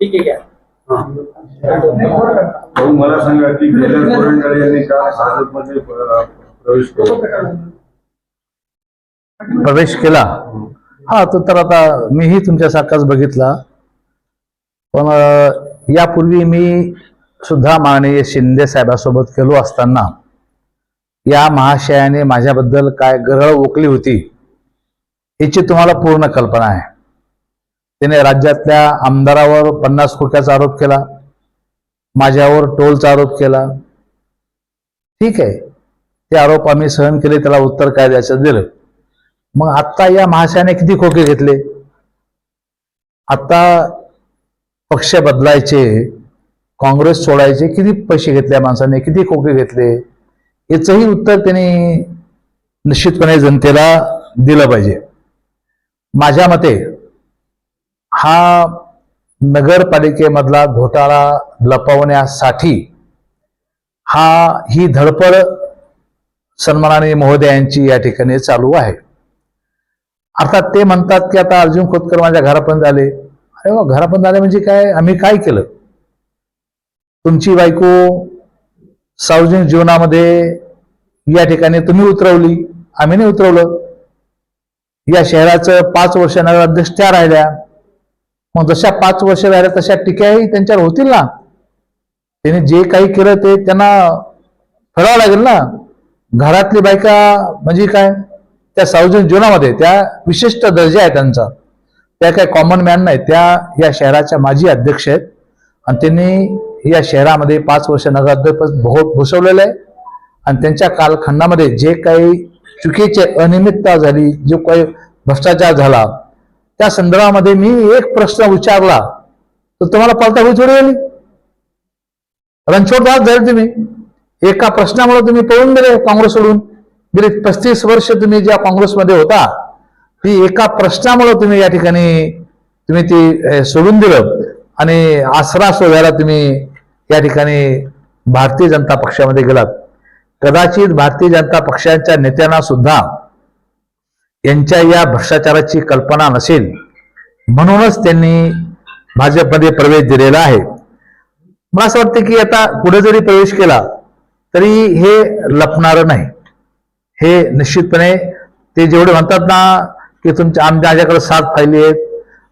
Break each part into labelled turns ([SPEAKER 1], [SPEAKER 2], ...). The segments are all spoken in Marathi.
[SPEAKER 1] ठीक आहे
[SPEAKER 2] मला सांगा की कैलास गोरंट्याल यांनी का भाजपमध्ये प्रवेश केला?
[SPEAKER 3] प्रवेश केला? हा तो तर आता मीही तुमच्यासारखाच बघितला. पण यापूर्वी मी सुद्धा माननीय शिंदे साहेबासोबत केलो असताना या महाशयाने माझ्याबद्दल काय गरळ ओकली होती याची तुम्हाला पूर्ण कल्पना आहे. त्याने राज्यातल्या आमदारावर पन्नास खोक्याचा आरोप केला माझ्यावर टोलचा आरोप केला. ठीक आहे ते आरोप आम्ही सहन केले त्याला उत्तर काय द्यायचं दिलं. मग आत्ता या महाशयाने किती खोके घेतले? आत्ता पक्ष बदलायचे काँग्रेस सोडायचे किती पैसे घेतले या माणसाने किती खोके घेतले? याचंही उत्तर त्यांनी निश्चितपणे जनतेला दिलं पाहिजे. माझ्या मते हा नगरपालिकेमधला घोटाळा लपवण्यासाठी हा ही धडपड सन्मानाने महोदयांची या ठिकाणी चालू आहे. अर्थात ते म्हणतात की आता अर्जुन खोतकर माझ्या घरापर्यंत आले. अरे वा घरापर्यंत आले म्हणजे काय? आम्ही काय केलं? तुमची बायको सार्वजनिक जीवनामध्ये या ठिकाणी तुम्ही उतरवली आम्ही नाही उतरवलं. या शहराचं पाच वर्ष नगराध्यक्ष त्या राहिल्या. मग जशा पाच वर्ष राहिल्या तशा टीकाही त्यांच्यावर होतील ना. त्यांनी जे काही केलं ते त्यांना फळावं लागेल ना. घरातली बायका म्हणजे काय? त्या सार्वजनिक जीवनामध्ये त्या विशिष्ट दर्जा आहे त्यांचा. त्या काय कॉमन मॅन नाही त्या या शहराच्या माजी अध्यक्ष आहेत. आणि त्यांनी या शहरामध्ये पाच वर्ष नगराध्यक्ष भो भूषवलेलं आहे. आणि त्यांच्या कालखंडामध्ये जे काही चुकीचे अनियमितता झाली जो काही भ्रष्टाचार झाला त्या संदर्भामध्ये मी एक प्रश्न विचारला तर तुम्हाला पळता थोडी आली रणछोडदास झाले तुम्ही. एका प्रश्नामुळे तुम्ही पळून गेले काँग्रेस सोडून गेली पस्तीस वर्ष तुम्ही ज्या काँग्रेसमध्ये होता ती एका प्रश्नामुळे तुम्ही या ठिकाणी तुम्ही ती सोडून दिलं. आणि आसरा शोधायला तुम्ही या ठिकाणी भारतीय जनता पक्षामध्ये गेलात. कदाचित भारतीय जनता पक्षाच्या नेत्यांना सुद्धा यांच्या या भ्रष्टाचाराची कल्पना नसेल. म्हणूनच त्यांनी भाजपमध्ये प्रवेश दिलेला आहे. मला असं वाटतं की आता पुढे जरी प्रवेश केला तरी हे लपणार नाही. हे निश्चितपणे ते जेवढे म्हणतात ना की तुमच्या आमच्या माझ्याकडे सात फायली आहेत.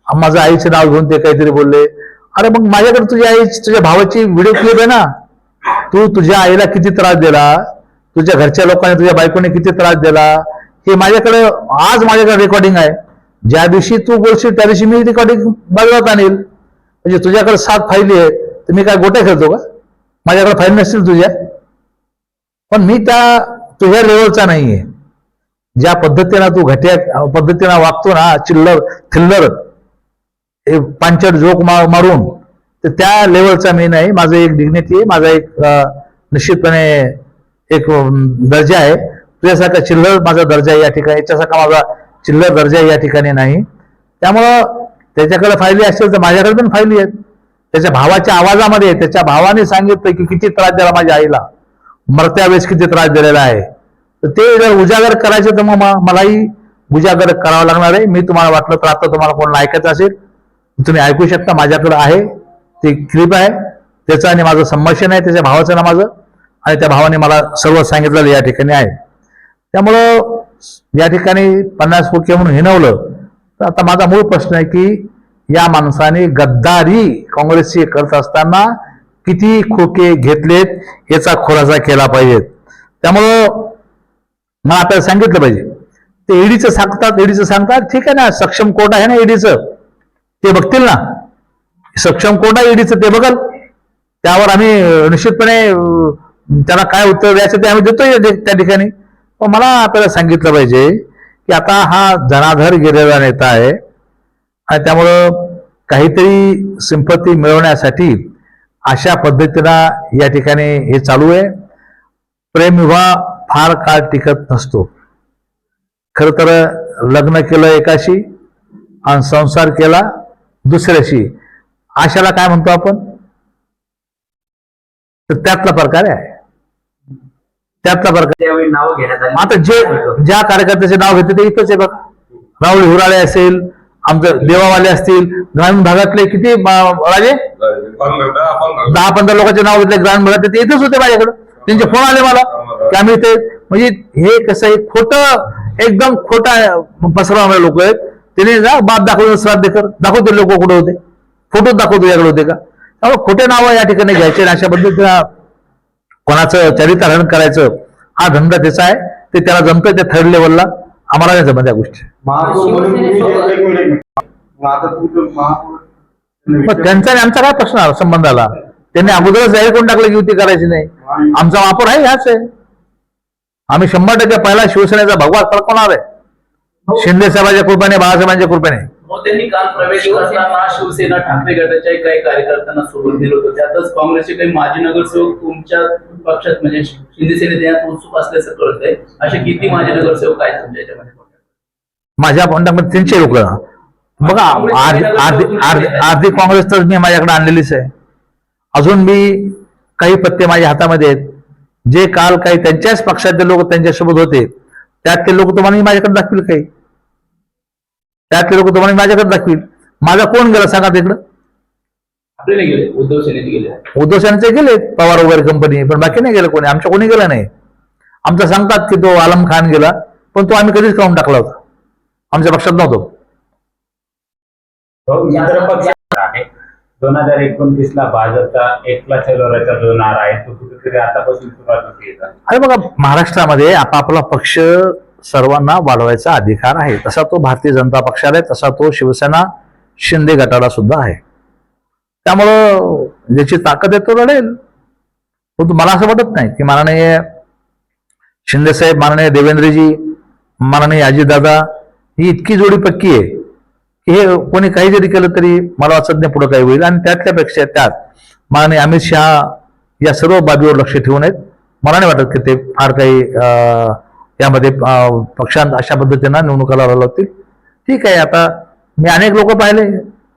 [SPEAKER 3] माझं आईचं नाव घेऊन ते काहीतरी बोलले. अरे मग माझ्याकडे तुझ्या आई तुझ्या भावाची व्हिडिओ क्लिप आहे ना. तू तुझ्या आईला किती त्रास दिला? तुझ्या घरच्या लोकांनी तुझ्या बायकोने किती त्रास दिला? हे माझ्याकडे आज माझ्याकडे रेकॉर्डिंग आहे. ज्या दिवशी तू बोलशील त्या दिवशी मी रेकॉर्डिंग बदलत आणेल म्हणजे तुझ्याकडे सात फायली आहेत. तर मी काय गोट्या खेळतो का? माझ्याकडे फाईल नसतील तुझ्या. पण मी त्या तुझ्या लेवलचा नाहीये. ज्या पद्धतीनं तू घट्या पद्धतीनं वागतो ना चिल्लर थिल्लर हे पांचट जोक मारून तर त्या लेवलचा मी नाही माझं एक डिग्निटी आहे माझा एक निश्चितपणे एक दर्जा आहे. तुझ्यासारखा चिल्लर माझा दर्जा आहे या ठिकाणी याच्यासारखा माझा चिल्लर दर्जा या ठिकाणी नाही. त्यामुळं त्याच्याकडे फायली असेल तर माझ्याकडे पण फायली आहेत. त्याच्या भावाच्या आवाजामध्ये त्याच्या भावाने सांगितलं की किती त्रास दिला माझ्या आईला. मरत्या वेळेस किती त्रास दिलेला आहे. तर ते जर उजागर करायचे तर मग मलाही उजागर करावं लागणार आहे. मी तुम्हाला वाटलं तर आता तुम्हाला कोण ऐकायचं असेल. तुम्ही ऐकू शकता माझ्याकडे आहे ते क्लिप आहे. त्याचं आणि माझं संभाषण आहे त्याच्या भावाचं ना माझं. आणि त्या भावाने मला सर्व सांगितलेलं या ठिकाणी आहे. त्यामुळं या ठिकाणी पन्नास फुके म्हणून हिनवलं. तर आता माझा मूळ प्रश्न आहे की या माणसाने गद्दारी काँग्रेसची करत असताना किती खोके घेतलेत याचा खुलासा केला पाहिजे. त्यामुळं मला आता सांगितलं पाहिजे. ते ईडीचं सांगतात ईडीचं सांगतात. ठीक आहे ना सक्षम कोर्ट आहे ना ईडीचं. ते बघतील ना. सक्षम कोण आहे ईडीचं ते बघल. त्यावर आम्ही निश्चितपणे त्याला काय उत्तर द्यायचं ते आम्ही देतोय त्या ठिकाणी. पण मला आपल्याला सांगितलं पाहिजे की आता हा जनाधर गेलेला नेता आहे. आणि त्यामुळं काहीतरी सिंपत्ती मिळवण्यासाठी अशा पद्धतीनं या ठिकाणी हे चालू आहे. प्रेमविवाह फार काळ टिकत नसतो. खरं तर लग्न केलं एकाशी आणि संसार केला. दुसऱ्याशी. अशाला काय म्हणतो आपण? तर त्यातला प्रकार आहे. त्यातला
[SPEAKER 4] आली.
[SPEAKER 3] आता जे ज्या कार्यकर्त्याचे नाव घेते ते इथंच आहे बघा. राहुल हिवराळे असेल आमचं देवावाले असतील ग्रामीण भागातले किती राजे? दहा पंधरा लोकांचे नाव घेतले ग्रामीण भागात ते इथेच होते माझ्याकडे. त्यांचे फोन आले मला. की आम्ही ते म्हणजे हे कसं आहे खोटं एकदम खोटा पसरवणारे लोक आहेत. त्याने जा बाप दाखवतो श्राद्ध कर. दाखवते लोक कुठे होते. फोटो दाखवतो याकडे होते का? त्यामुळे खोटे नावं या ठिकाणी घ्यायचे आणि अशा पद्धतीनं कोणाचं चरित्रहरण करायचं हा धंदा त्याचा आहे. ते त्याला जमतं त्या थर्ड लेवलला आम्हाला नाही जमत या गोष्टी.
[SPEAKER 2] मग
[SPEAKER 3] त्यांचा आणि आमचा काय प्रश्न आला संबंध आला त्यांनी अगोदरच जाहीर करून टाकलं की युती करायची नाही. आमचा वापर आहे ह्याच आहे. आम्ही शंभर टक्के पहिला शिवसेनेचा भगवा फरकवणार आहे शिंदे साहेबांच्या कृपेने बाळासाहेबांच्या कृपेने
[SPEAKER 1] त्यांनी काल प्रवेश करताना शिवसेना ठाकरे गटाच्या काही कार्यकर्त्यांना सोडून दिलं होतं त्यातच काँग्रेसचे काही माजी नगरसेवक तुमच्या पक्षात म्हणजे शिंदे सेनेत येण्यात उत्सुक असल्याचं कळतंय असे किती माजी नगरसेवक आहेत तुमच्या याच्यामध्ये
[SPEAKER 3] माझ्या कॉन्टॅक्टमध्ये तीनशे लोक बघा अर्धी काँग्रेस तर मी माझ्याकडे आणलेलीच आहे अजून मी काही पत्ते माझ्या हातामध्ये आहेत जे काल काही त्यांच्याच पक्षातले लोक त्यांच्यासोबत होते त्यातले लोक तुम्हाला मी माझ्याकडे दाखवील काही त्यातले लोक तुम्हाला माझ्याकडे दाखवील माझा कोण गेला सांगा तिकडं?
[SPEAKER 1] आपले नाही गेले उद्धव सेनेत गेले.
[SPEAKER 3] उद्धव सेनेचे गेले पवार वगैरे कंपनी पण बाकी नाही गेलं कोणी. आमच्या कोणी गेलं नाही. आमचं सांगतात की तो आलम खान गेला पण तो आम्ही कधीच काढून टाकला होता. आमच्या पक्षात नव्हतो.
[SPEAKER 5] दोन हजार एकोणतीस ला भाजपचा एकला चलोराचा जो नारा आहे तो कुठेतरी आतापासून सुरुवात होती
[SPEAKER 3] अरे बघा महाराष्ट्रामध्ये आपापला पक्ष सर्वांना वाढवायचा अधिकार आहे. तसा तो भारतीय जनता पक्षाला आहे तसा तो शिवसेना शिंदे गटाला सुद्धा आहे. त्यामुळं ज्याची ताकद आहे तो लढेल. परंतु मला असं वाटत नाही की माननीय शिंदे साहेब माननीय देवेंद्रजी माननीय अजितदादा ही इतकी जोडी पक्की आहे की हे कोणी काही जरी केलं तरी मला वाचत नाही पुढे काही होईल. आणि त्यातल्यापेक्षा त्यात माननीय अमित शहा या सर्व बाबीवर लक्ष ठेवून आहेत. मला नाही वाटत की ते फार काही अं, यामध्ये पक्षांत अशा पद्धतीनं निवडणुका लढवल्या होतील ठीक आहे आता मी अनेक लोक पाहिले.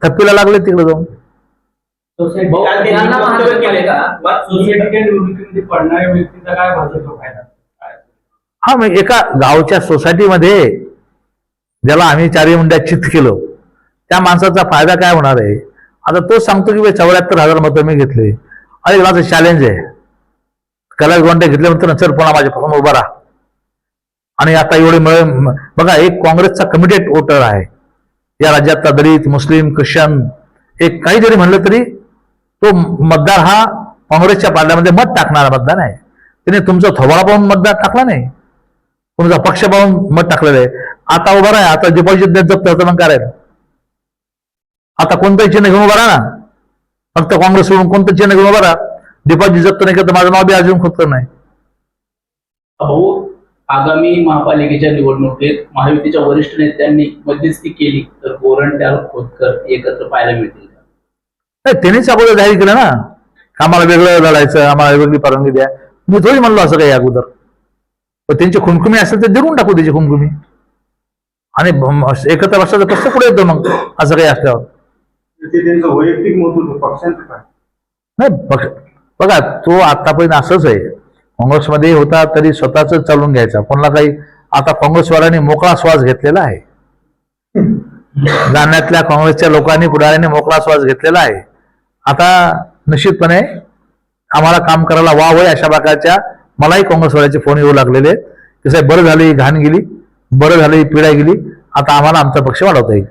[SPEAKER 3] थप्पीला लागले तिकडे जाऊन? हा मग एका गावच्या सोसायटीमध्ये ज्याला आम्ही चारही मुंड्यात चित केलं त्या माणसाचा फायदा काय होणार आहे? आता तो सांगतो की चौऱ्याहत्तर हजार मतं मी घेतले. अरे माझं चॅलेंज आहे. कैलास गोंडे घेतल्यानंतर सर पुन्हा माझ्यापासून उभा राहा. आणि आता एवढे मिळे बघा एक काँग्रेसचा कमिटेड वोटर आहे. या राज्यातला दलित मुस्लिम ख्रिश्चन एक काही जरी म्हणलं तरी तो मतदार हा काँग्रेसच्या पार्ल्यामध्ये मत टाकणारा मतदार आहे. त्याने तुमचा थोबाळा पाहून मतदार टाकला नाही. तुमचा पक्ष पाहून मत टाकलेलं आहे. आता उभा राहा आता डिपॉझिट देत जप्त होतं मग करायला आता कोणतंही चिन्ह घेऊन उभा राहा ना. फक्त काँग्रेस सोडून कोणतं चिन्ह घेऊन उभा राहा. डिपॉझिट जप्त नाही करत माझं नाव बी अजून खोदकर नाही.
[SPEAKER 1] आगामी महापालिकेच्या निवडणुकीत महायुतीच्या वरिष्ठ नेत्यांनी मध्यस्थी केली तर गोरंट्याल खोतकर एकत्र पाहायला मिळतील?
[SPEAKER 3] नाही त्यांनीच अगोदर जाहीर केलं ना. का आम्हाला वेगळं लढायचं आम्हाला वेगळी परवानगी द्या. मी थोडी म्हणलो असं काही अगोदर. पण त्यांची खुमखुमी असेल तर देऊन टाकू त्याची खुमखुमी आणि एकत्र बसण्याचा प्रश्न पुढे येतो मग असं काही असल्यावर.
[SPEAKER 2] त्यांचं वैयक्तिक मत होतं पक्षांचं काय?
[SPEAKER 3] नाही बघा तो आतापर्यंत असंच आहे. काँग्रेसमध्ये होता तरी स्वतःच चालून घ्यायचा. कोणाला काही आता काँग्रेसवाल्यांनी मोकळा श्वास घेतलेला आहे. जालन्यातल्या काँग्रेसच्या लोकांनी पुढाऱ्यांनी मोकळा श्वास घेतलेला आहे. आता निश्चितपणे आम्हाला काम करायला वाव आहे अशा प्रकारच्या. मलाही काँग्रेसवाल्याचे फोन येऊ लागलेले आहेत. की साहेब बरं झालं ही घाण गेली. बरं झालं ही पिढ्या गेली. आता आम्हाला आमचा पक्ष वाढवता येईल.